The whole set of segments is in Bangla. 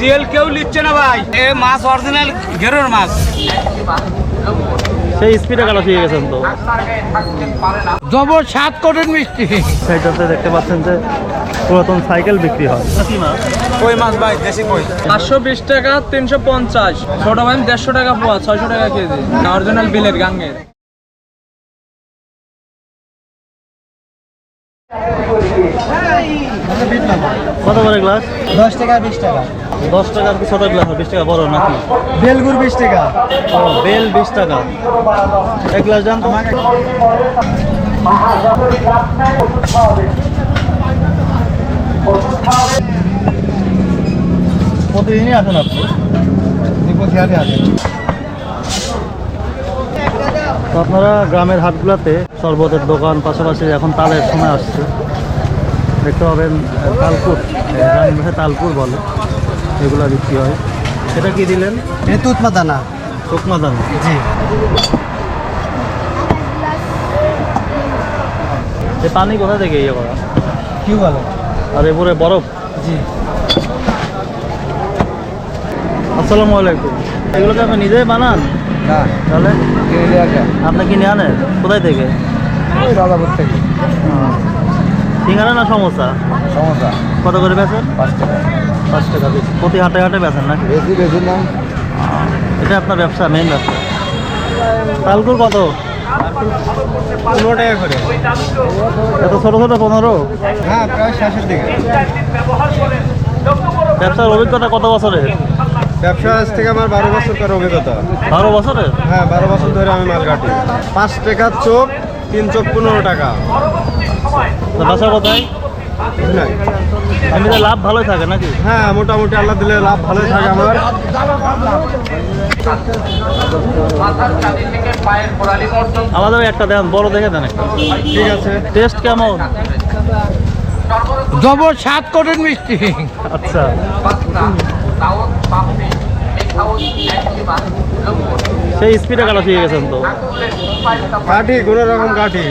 জিএল কেউ নিচ্ছে না ভাই। এ মাছ অরিজিনাল গেরোর মাছ। সেই স্পিডে কাটা শিখে গেছেন তো। জবর সাত কোটের মিষ্টি। সাইডটাতে দেখতে পাচ্ছেন যে পুরাতন সাইকেল বিক্রি হয়। মাছ। কই মাছ ভাই? দেশি কই? পাঁচশো বিশ টাকা তিনশো পঞ্চাশ। ছোট ভাই দেড়শো টাকা পোয়া ছয়শো টাকা কেজি। অরিজিনাল বিলের গাঙ্গের। কত করে গ্লাস দশ টাকা বিশ টাকা। দশ টাকার কি ছোট গ্লাস বিশ টাকা বড় নাকি? বেলগুড় বিশ টাকা। ও বেল বিশ টাকা। এক গ্লাস জান তো প্রতিদিনই আসেন আপনি? তো আপনারা গ্রামের হাটগুলোতে শরবতের দোকান পাশাপাশি এখন তালের সময় আসছে। দেখতে পাবেন তালপুর গ্রামের ভাষায় তালপুর বলে। এগুলো বিক্রি হয়। সেটা কি দিলেন? এটা তুতমা দানা শুকনো দানা জি। এই পানি কোথা থেকে ইয়ে করা? কি বলে আর এরপরে বরফ? জি। আসসালামু আলাইকুম। এগুলো এগুলোকে আপনি নিজেই বানান? না। তাহলে? আপনি কিনে আনেন? কোথায় থেকে? রাজাপুর থেকে। সিঙ্গারা না সমোসা? সমস্যা কত করে বেচেন? পাঁচ টাকা। পাঁচ টাকা পিস প্রতি হাটে হাটে বেচেন নাকি? বেশি বেশি না। এটা আপনার ব্যবসা মেইন ব্যবসা। তালকুর কত? পনেরো টাকা করে। এত ছোটো ছোটো পনেরো? হ্যাঁ প্রায় শেষের দিকে। ব্যবসার অভিজ্ঞতা কত বছরের? ব্যবসা আজ থেকে আমার বারো বছর করার অভিজ্ঞতা। বারো বছরের? হ্যাঁ বারো বছর ধরে আমি মাল কাটি। পাঁচ টাকার চোখ তিন চোখ পনেরো টাকা। তো ব্যবসা কোথায়? এমনিতে লাভ ভালোই থাকে নাকি? হ্যাঁ মোটামুটি আল্লাহ দিলে লাভ ভালোই থাকে আমার। আমাদের একটা দেন বড় দেখে দেন একটা। ঠিক আছে। টেস্ট কেমন? জবর সাত কোটের মিষ্টি। আচ্ছা। সেই স্পিডে কাটা শিখে গেছেন তো। কাঠি কোনো রকম কাঠি।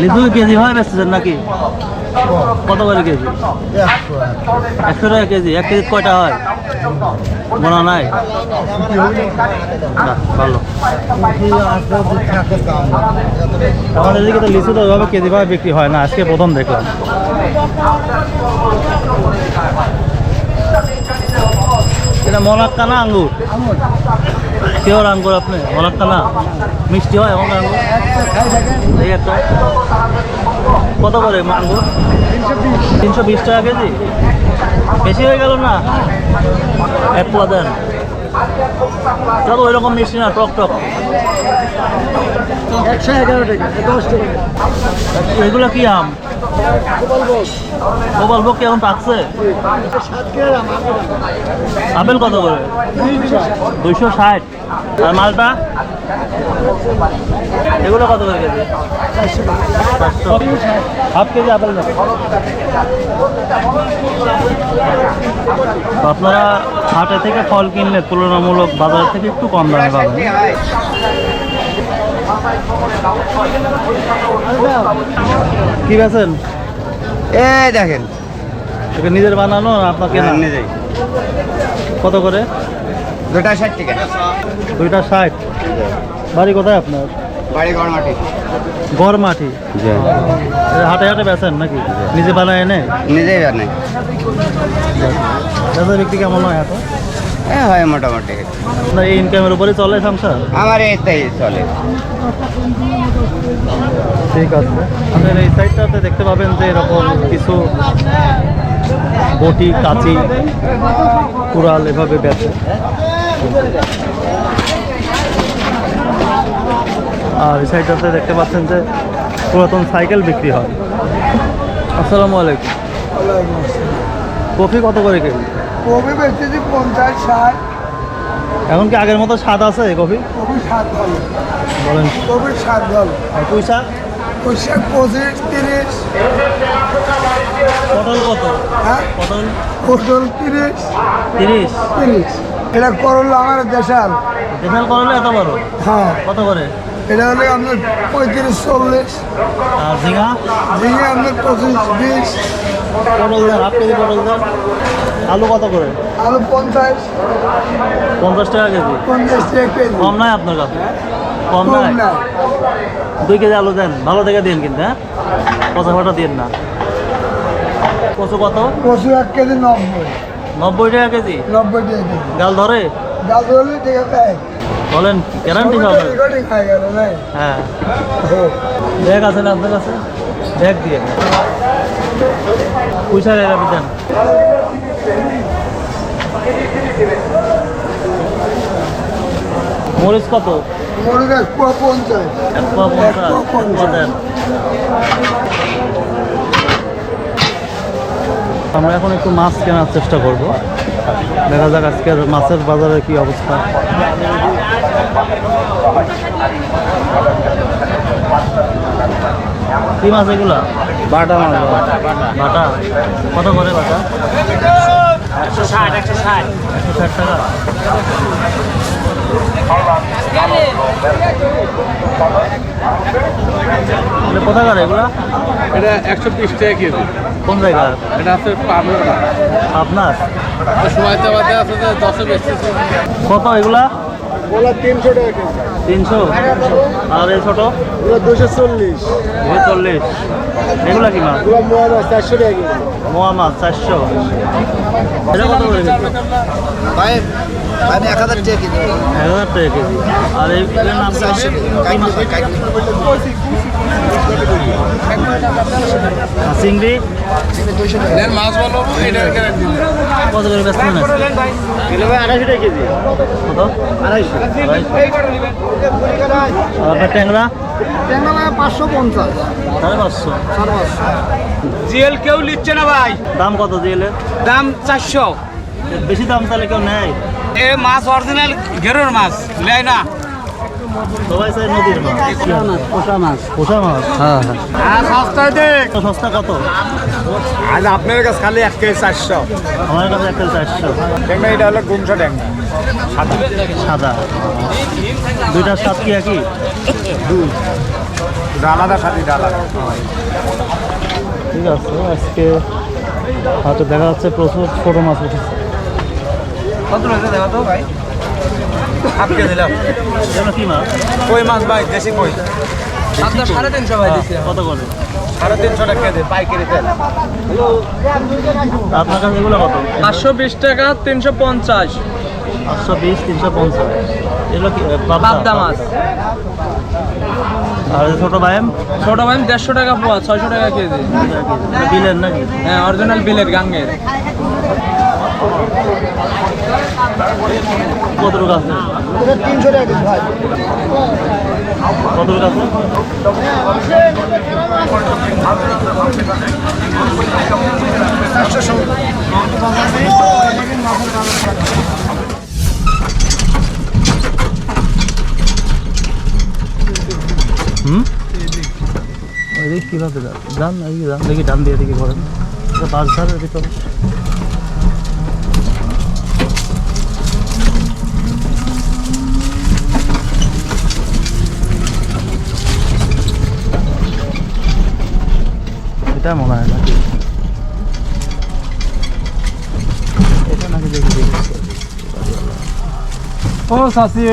লিচু কেজি হয় বেচতেছেন নাকি? কত করে কেজি? একশো টাকা কেজি, এক কেজি কয়টা হয়? মনে নাই? ভালো। আমাদের এদিকে তো লিচু তো ওইভাবে কেজি ভাবে বিক্রি হয় না, আজকে প্রথম দেখলাম। এটা মনাক্কা না আঙ্গুর? কেওর আঙ্গুর আপনি মনাক্কা না। মিষ্টি হয় এমন আঙ্গুর। এই একটা। কত করে আঙ্গুর? তিনশো বিশ টাকা কেজি? বেশি হয়ে গেল না? এক পোয়া দেন। চলো ওই রকম মিষ্টি না টক টক। একশো এগারো টাকা দশ টাকা। এগুলো কি আম? গোপাল ভোগ পাকছে আপেল কত করে? দুইশো ষাট। আর মালটা? এগুলো কত করে কেজি? হাফ কেজি আপেল আপনারা হাটে থেকে ফল কিনলে তুলনামূলক বাজার থেকে একটু কম দামে পাবেন। কি বেছেন এ দেখেন। এটা নিজের বানানো আপনার কেনা? নিজেই। কত করে? দুটা ষাট টাকা। দুইটা ষাট। বাড়ি কোথায় আপনার? বাড়ি গড়মাটি। গড় মাটি হাটে হাটে বেছেন নাকি? নিজে বানায় এনে? নিজেই জানে বেচা বিক্রি কেমন হয় এত এ হয় মোটামুটি। আপনার এই ইনকামের উপরে চলে সংসার? আমার এইটাই চলে। ঠিক আছে। আমাদের এই সাইডটাতে দেখতে পাবেন যে এরকম কিছু বটি কাঁচি কুড়াল এভাবে বেচে। আর এই সাইডটাতে দেখতে পাচ্ছেন যে পুরাতন সাইকেল বিক্রি হয়। আসসালামু আলাইকুম। কফি কত করে কেজি? কবি বেচতেছি পঞ্চাশ ষাট। এখন কি আগের মতো স্বাদ আছে কফি? কবি ষাট ভালো। বলেন। কবির ষাট ভালো। পুঁই শাক? পঁচিশ তিরিশ। পটল কত? হ্যাঁ? পটল? পটল তিরিশ। তিরিশ? তিরিশ। এটা করল আমার দেশাল। দেশাল করলে এত বড়? হ্যাঁ। কত করে? এটা হলে আপনার পঁয়ত্রিশ চল্লিশ। আর ঝিঙা? ঝিঙে আপনার পঁচিশ বিশ। পটল দেন হাফ কেজি পটল দেন আলু কত করে? আলু পঞ্চাশ। পঞ্চাশ টাকা কেজি? পঞ্চাশ টাকা কেজি। কম নাই আপনার কাছে? কম নাই? দুই কেজি আলু দেন ভালো থেকে দিন কিন্তু হ্যাঁ? পচা ফাটা দিন না। কচু কত? কচু এক কেজি নব্বই। নব্বই টাকা কেজি? নব্বই টাকা কেজি। গাল ধরে? গাছ হলে ঠিক আছে। বলেন গ্যারান্টি হবে। হয়ে গেল হ্যাঁ। ব্যাগ আছে না আপনার কাছে? ব্যাগ দিয়ে। পয়সা দেন মরিচ কত? রাখ এক পোয়া পঞ্চাশ। এক পোয়া পঞ্চাশ। আমরা এখন একটু মাছ কেনার চেষ্টা করব। দেখা যাক আজকের মাছের বাজারে কি অবস্থা। কি মাছ এগুলা? বাটা মাছ। বাটা। কত করে বাটা? একশো ষাট একশো ষাট। একশো ষাট টাকা এটা কোথাকার এগুলা? এটা একশো বিশ টাকা কেজি। কোন জায়গার? এটা আছে পাবনা। আপনার সময়তে বাদে আছে দশে বেশি কত এগুলা? ওলা তিনশো টাকা কেজি। তিনশো? আর এই ছোটো? দুশো চল্লিশ। দুশো চল্লিশ। এগুলা কি মাছ? মোয়া চারশো টাকা মোয়া মাছ চারশো। এটা কত করে ভাই আমি এক হাজার টাকা কেজি। এক হাজার টাকা কেজি। আর এই নাম? আর চিংড়ি? মাছ বলো এটা কত করে বেচতে না আড়াইশো টাকা কেজি। কত? আড়াইশো। আড়াইশো। আপনার ট্যাংরা? পাঁচশো পঞ্চাশ। সাড়ে পাঁচশো। সাড়ে পাঁচশো। জিএল কেউ নিচ্ছে না ভাই। দাম কত দিলে দাম চারশো। বেশি দাম তাহলে কেউ নেয়? এ মাছ অরিজিনাল গেরোর মাছ লেয় না। সবাই চাই নদীর মাছ। পোষা মাছ পোষা মাছ। হ্যাঁ হ্যাঁ। হ্যাঁ সস্তায় দেখ সস্তা কত? আজ আপনার কাছে খালি এক কেজি চারশো। আমার কাছে একটা চারশো। ট্যাংরা এটা হলো গুমসা ট্যাংরা সাদা। দুইটার স্বাদ কি একই? আলাদা সাথে আলাদা। ঠিক আছে আজকে হয়তো দেখা যাচ্ছে প্রচুর ছোটো মাছ উঠেছে। কত রয়েছে দেখো তো ভাই? আপকে দিলাম? কি মাছ? কই মাছ ভাই? দেশি কই? আপনার সাড়ে তিনশো ভাই দিচ্ছি কত করে? সাড়ে তিনশো টাকা কেজি পাইকারি তেল। আপনার কাছে এগুলো কত? পাঁচশো বিশ টাকা তিনশো পঞ্চাশ। পাঁচশো বিশ তিনশো পঞ্চাশ। এগুলো কি পাবদা মাছ। আর এই ছোটো ভাইম ছোট ভাই দেড়শো টাকা পোয়া ছয়শো টাকা কেজি। বিলের নাকি? হ্যাঁ অরিজিনাল বিলের গাঙ্গের। কত লোক আছে তিনশো টাকা ভাই। কত আছে? কীভাবে যান এই যান। দেখি ডান দিয়ে দিকে করেন এটা বাস ধারের ভিতর এটা মনে হয় নাকি এটা নাকি দেখি দেখি। ও সাসি!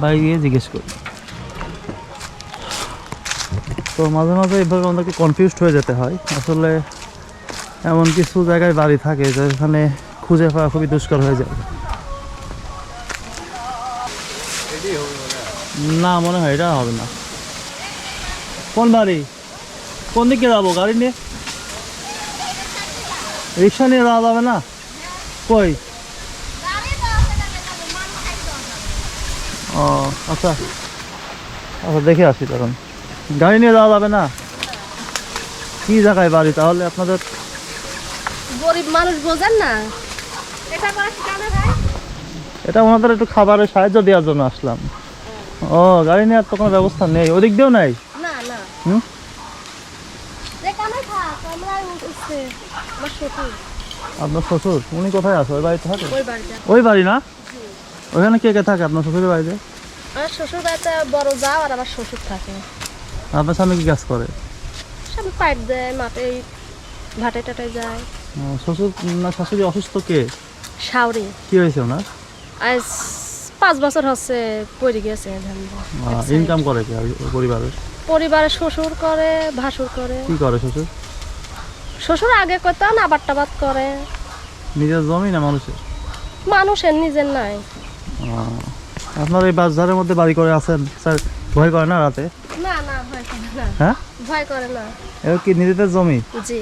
বাইরে গিয়ে জিজ্ঞেস করি। তো মাঝে মাঝে এভাবে আমাদেরকে কনফিউজড হয়ে যেতে হয়। আসলে এমন কিছু জায়গায় বাড়ি থাকে যেখানে খুঁজে পাওয়া খুবই দুষ্কর হয়ে যায়। না মনে হয় এটা হবে না। কোন বাড়ি? কোন দিকে যাব গাড়ি নিয়ে? রিক্সা নিয়ে যাওয়া যাবে না? কই? ও আচ্ছা। আচ্ছা দেখে আসি তখন। গাড়ি নিয়ে যাওয়া যাবে না? কি জায়গায় বাড়ি তাহলে আপনাদের? গরিব মানুষ বোঝেন না। এটা ওনাদের একটু খাবারের সাহায্য দেওয়ার জন্য আসলাম। ও গাড়ি নেওয়ার তো কোনো ব্যবস্থা নেই। ওদিক দিয়েও নাই? না না। হুম? আপনার শ্বশুর? উনি কোথায় আছে? ওই বাড়িতে থাকে? ওই ওই বাড়ি না? ওইখানে কে কে থাকে আপনার শ্বশুরের বাড়িতে? আমার শ্বশুর বাড়িতে বড় যাও আর আমার শ্বশুর থাকে। আপনার স্বামী কি কাজ করে? সব পাইপ দেয় মাঠে ভাটে টাটে যায়। শ্বশুর না শাশুড়ি অসুস্থ কে? শাওরি। কি হয়েছে ওনার? আজ পাঁচ বছর হচ্ছে পড়ে গেছে ইনকাম করে কি আর পরিবারের? পরিবারে শ্বশুর করে ভাসুর করে। কি করে শ্বশুর? শ্বশুর আগে না আবার টাবাদ করে। নিজের জমি না মানুষের? মানুষের নিজের নাই। আপনার এই বাজারের মধ্যে বাড়ি করে আছেন? স্যার ভয় করে না রাতে? না না ভয় করে না। হ্যাঁ? ভয় করে না। এবার কি নিজেদের জমি? জি।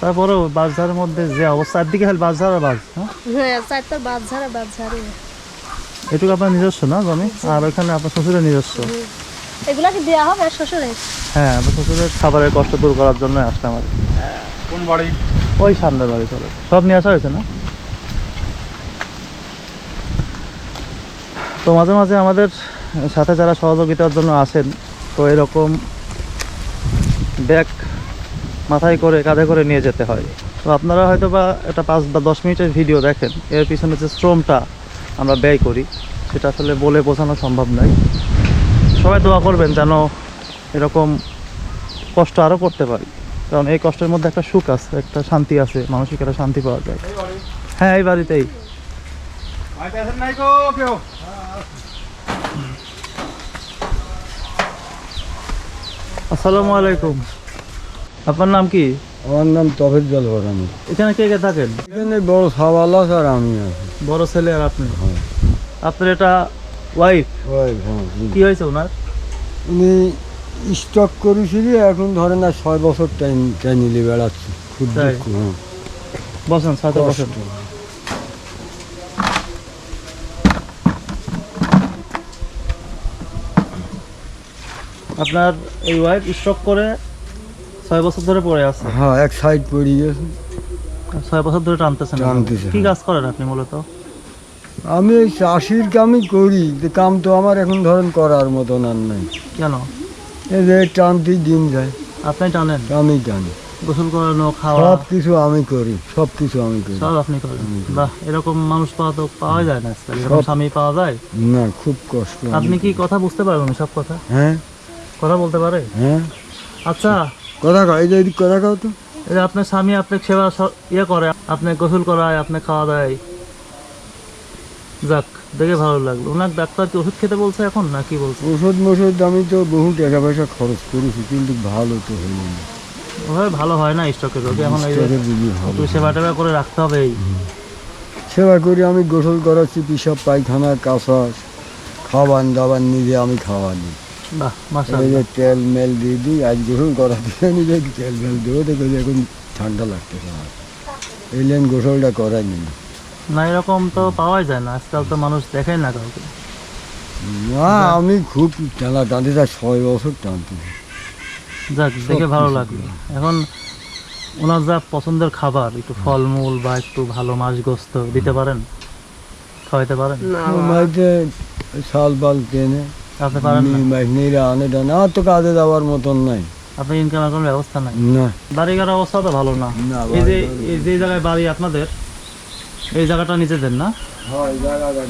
তারপরেও বাজারের মধ্যে যে অবস্থা একদিকে বাজার আর বাজ হ্যাঁ? হ্যাঁ চারটা বাদ ঝাড়ে এটুকু আপনার নিজস্ব না জমি? আর ওখানে আপনার শ্বশুরের নিজস্ব? এগুলা কি দেওয়া হবে শ্বশুরে হ্যাঁ আপনার শ্বশুরের খাবারের কষ্ট দূর করার জন্য আসলাম আর কোন বাড়ি? ওই সামনের বাড়ি চলে। সব নিয়ে আসা হয়েছে না? তো মাঝে মাঝে আমাদের সাথে যারা সহযোগিতার জন্য আসেন তো এরকম ব্যাগ মাথায় করে কাঁধে করে নিয়ে যেতে হয়। তো আপনারা হয়তো বা একটা পাঁচ বা দশ মিনিটের ভিডিও দেখেন। এর পিছনে যে শ্রমটা আমরা ব্যয় করি, সেটা আসলে বলে বোঝানো সম্ভব নয়। সবাই দোয়া করবেন যেন এরকম কষ্ট আরও করতে পারি। কারণ এই কষ্টের মধ্যে একটা সুখ আছে, একটা শান্তি আছে, মানসিক একটা শান্তি পাওয়া যায়। হ্যাঁ এই বাড়িতেই। আসসালামু আলাইকুম। আপনার নাম কি? আমার নাম তফিক জলবর আমি এখানে কে কে থাকেন? এখানে বড় সাবালাস আর আমি আছি। বড় ছেলে আর আপনি? আপনার এটা ওয়াইফ ওই হ্যাঁ কি হয়েছে ওনার? উনি স্টক করেছিল এখন ধরে না ছয় বছর টাইম টাইম নিলে বেড়াচ্ছে খুব? দুঃখ, হ্যাঁ। বসেন বসেন কষ্ট। আপনার এই ওয়াইফ স্ট্রোক করে ছয় বছর ধরে পড়ে আছে। হ্যাঁ এক সাইড পড়ে গেছে। ছয় বছর ধরে টানতেছেন টানতেছে, কি হ্যাঁ। কাজ করেন আপনি মূলত? আমি এই চাষির কামই করি কাম তো আমার এখন ধরেন করার মতন আর নাই। কেন? এই যে টানতেই দিন যায়। আপনি টানেন? আমি টানি। গোসল করানো খাওয়া? সব কিছু আমি করি সব কিছু আমি করি। সব আপনি করেন? বাহ এরকম মানুষ পাওয়া তো পাওয়া যায় না আজকাল। এরকম স্বামী পাওয়া যায়? না খুব কষ্ট। আপনি কি কথা বুঝতে পারবেন সব কথা? হ্যাঁ। কথা বলতে পারে? হ্যাঁ। আচ্ছা কথা কয় এই যে এদিক কথা কও তো। এই যে আপনার স্বামী আপনার সেবা ইয়ে করে আপনি গোসল করায় আপনি খাওয়া দেয়। যাক দেখে ভালো লাগল। ওনার ডাক্তার কি ওষুধ খেতে বলছে এখন না কি বলছে? ওষুধ মোষুধ আমি তো বহু টাকা পয়সা খরচ করেছি কিন্তু ভালো তো হইল না। ওভাবে ভালো হয় না স্টকের রোগে এখন এই একটু সেবা টেবা করে রাখতে হবে এই। সেবা করি আমি গোসল করাচ্ছি পিসাব পায়খানা কাঁচা খাবার দাবার নিজে আমি খাওয়া তেল মেল দিয়ে দিই আজ গোসল করা দিয়ে নিজে তেল মেল দেবো দেখো এখন ঠান্ডা লাগতেছে আমার। এই লাইন গোসলটা করাই নি না এরকম তো পাওয়াই যায় না আজকাল তো মানুষ দেখেই না কাউকে। না আমি খুব টানা টানতে তার ছয় বছর টানতে যাক দেখে ভালো লাগল। এখন ওনার যা পছন্দের খাবার একটু ফলমূল বা একটু ভালো মাছ গোস্ত দিতে পারেন? খাওয়াইতে পারেন? বাড়িতে শাল বাল কেনে। আপনি পারেন না? মাছ নিয়ে আনে টানে তো কাজে যাওয়ার মতন নাই। আপনার ইনকামের কোনো ব্যবস্থা নাই? না। বাড়িঘর অবস্থা তো ভালো না। না, এই যে এই যে জায়গায় বাড়ি আপনাদের এই জায়গাটা নিজেদের না? হয় জায়গাটা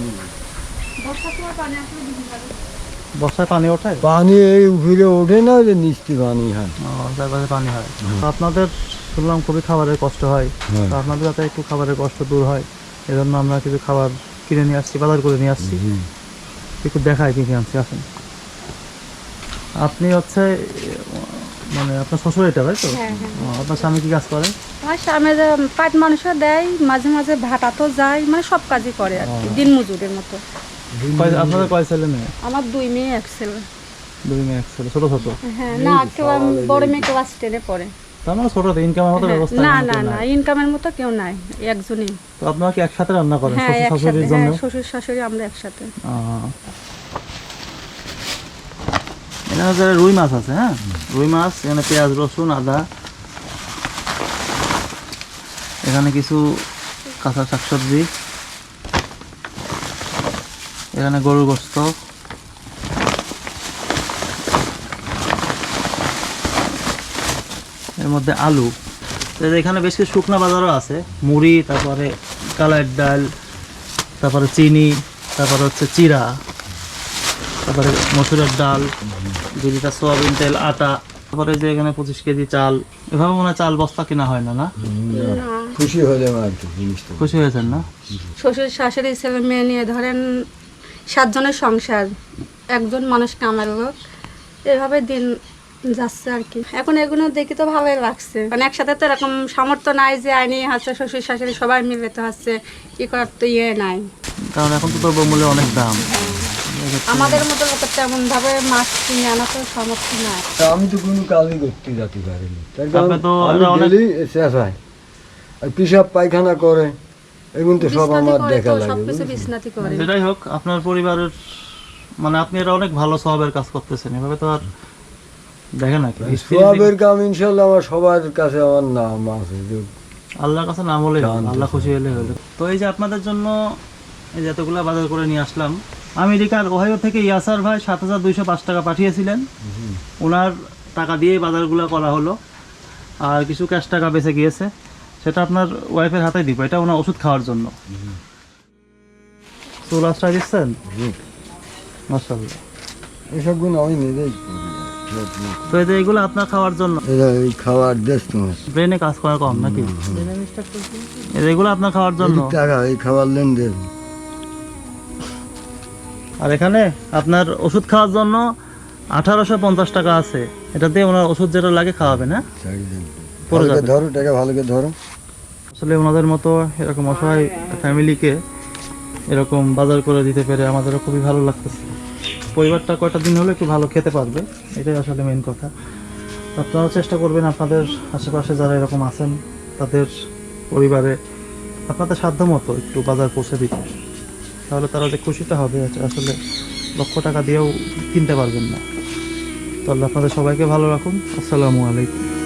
বর্ষায় পানি ওঠে? পানি এই উফিরে ওঠে না যে নিচতে পানি হয়। চারপাশে পানি হয়। আপনাদের শুনলাম খুবই খাবারের কষ্ট হয়। হ্যাঁ। আপনাদের যাতে একটু খাবারের কষ্ট দূর হয় এজন্য আমরা কিছু খাবার কিনে নিয়ে আসছি বাজার করে নিয়ে আসছি। একটু দেখাই কি কি আনছি আসেন। আপনি হচ্ছে মানে আপনার শ্বশুর এটা তাই তো? হ্যাঁ, হ্যাঁ। আপনার স্বামী কি কাজ করে? আমার স্বামী যে পাট মানুষও দেয় মাঝে মাঝে ভাটাতেও যায় মানে সব কাজই করে আর কি দিন মজুরের মতো। আপনাদের কয় ছেলে মেয়ে? আমার দুই মেয়ে এক ছেলে। দুই মেয়ে এক ছেলে ছোট ছোট। হ্যাঁ না কেউ বড় মেয়ে ক্লাস টেনে পড়ে। তার মানে ছোট ইনকামের মতো হ্যাঁ, ব্যবস্থা না না না ইনকামের মতো কেউ নাই একজনই। তো আপনারা কি একসাথে রান্না করেন হ্যাঁ শ্বশুর শাশুড়ির জন্য? হ্যাঁ শ্বশুর শাশুড়ি আমরা একসাথে। এখানে হচ্ছে রুই মাছ আছে হ্যাঁ? রুই মাছ এখানে পেঁয়াজ রসুন আদা। এখানে কিছু কাঁচা শাকসবজি। এখানে গরুর গোস্ত। এর মধ্যে আলু। তো এখানে বেশ কিছু শুকনা বাজারও আছে। মুড়ি তারপরে কালার ডাল তারপরে চিনি তারপরে হচ্ছে চিরা তারপরে মসুরের ডাল দু লিটার সোয়াবিন তেল আটা তারপরে যে এখানে পঁচিশ কেজি চাল। এভাবে মনে হয় চাল বস্তা কিনা হয় না না? খুশি হলাম আর কি খুশি হয়েছেন না? শ্বশুর শাশুড়ি ছেলে মেয়ে নিয়ে ধরেন সাতজনের সংসার একজন মানুষ কামার লোক এভাবে দিন যাচ্ছে আর কি। এখন এগুলো দেখি তো ভালোই লাগছে। মানে একসাথে তো এরকম সামর্থ্য নাই যে আইনি হচ্ছে শ্বশুর শাশুড়ি সবাই মিলে তো হচ্ছে কি করার তো ইয়ে নাই। কারণ এখন তো দ্রব্যমূল্যের অনেক দাম। আমাদের মতো লোকের তেমন ভাবে মাছ কিনে আনা তো সামর্থ্য নাই। আমি তো কোনো কাজই করতে যেতে পারিনি। হয় পায়খানা করে এগুলো তো সব আমার দেখা লাগে যেটাই হোক আপনার পরিবারের মানে আপনি এটা অনেক ভালো স্বভাবের কাজ করতেছেন। এভাবে তো আর দেখে নাকি সবের কাম ইনশাল্লাহ আমার সবার কাছে আমার নাম আছে আল্লাহর কাছে নাম হলে আল্লাহ খুশি হলে হলো। তো এই যে আপনাদের জন্য এই যে এতগুলা বাজার করে নিয়ে আসলাম আমেরিকার ওহাইও থেকে ইয়াসার ভাই সাত হাজার দুইশো পাঁচ টাকা পাঠিয়েছিলেন। ওনার টাকা দিয়েই বাজারগুলো করা হলো। আর কিছু ক্যাশ টাকা বেঁচে গিয়েছে। সেটা আপনার ওয়াইফের হাতে দিব। এটা ওনার ওষুধ খাওয়ার জন্য। চুল আশ্রয় দিচ্ছেন? মাসাল্লাহ এসব গুণ আমি নিজেই। তো এই যে এগুলো আপনার খাওয়ার জন্য? এই খাওয়ার দেশ তোমার ব্রেনে কাজ করা কম নাকি? এই যে এগুলো আপনার খাওয়ার জন্য? টাকা এই খাবার লেনদেন। আর এখানে আপনার ওষুধ খাওয়ার জন্য আঠারোশো পঞ্চাশ টাকা আছে। এটা দিয়ে ওনার ওষুধ যেটা লাগে খাওয়াবেন হ্যাঁ। ধরো টাকা ভালো করে ধরো। আসলে ওনাদের মতো এরকম অসহায় ফ্যামিলিকে এরকম বাজার করে দিতে পেরে আমাদেরও খুবই ভালো লাগতেছে। পরিবারটা কয়টা দিন হলে একটু ভালো খেতে পারবে? এটাই আসলে মেন কথা। আপনারাও চেষ্টা করবেন আপনাদের আশেপাশে যারা এরকম আছেন, তাদের পরিবারে আপনাদের সাধ্য মতো একটু বাজার পৌঁছে দিতে। তাহলে তারা যে খুশিটা হবে আসলে লক্ষ টাকা দিয়েও কিনতে পারবেন না। তাহলে আপনাদের সবাইকে ভালো রাখুন। আসসালামু আলাইকুম।